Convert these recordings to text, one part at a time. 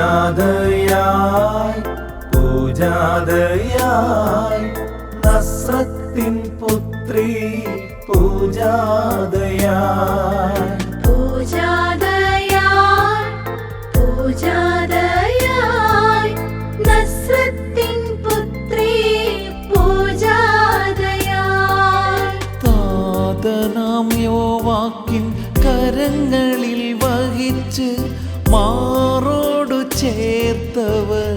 പൂജാതയായി പൂജാതയായി നസ്രത്തിൻ പുത്രി പൂജാതയായി പൂജാതയായി പൂജാതയായി നസ്രത്തിൻ പുത്രി പൂജാതയായി താതനാം യോവാക്കിൻ കരങ്ങളിൽ വഹിച്ച് മാറോടു சேர்த்தவர்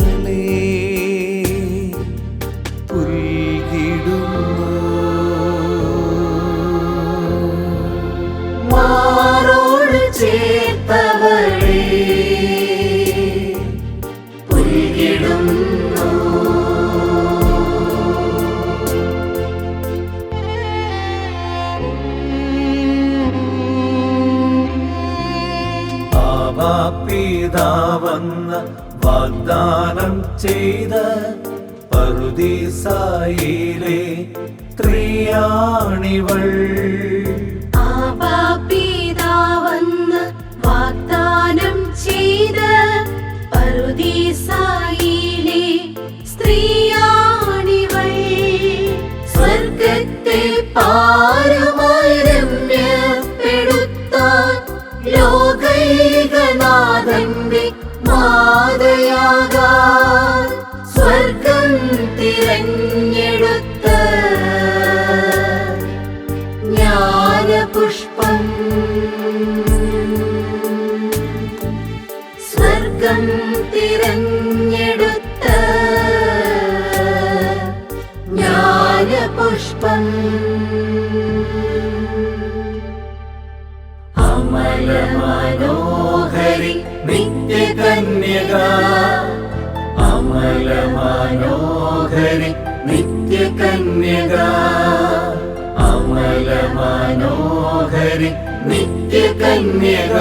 പിതാവെന്ന വാഗ്ദാനം ചെയ്ത പറുദീസായിലെ ത്രിയാണിവൾ ആപാപിതാവെന്ന് വാഗ്ദാനം ചെയ്ത് പറുദീസായിലെ സ്ത്രീയാണിവൾ. സ്വർഗത്തെ പാരമായി തിരഞ്ഞെടുത്ത ജ്ഞാനപുഷ്പം സ്വർഗം തിരഞ്ഞെടുത്ത ജ്ഞാനപുഷ്പം. അമലമനോഹരി നിത്യകന്യക അമലമനോഹരി നിത്യകന്യക. അമലമനോഹരി നിത്യകന്യക.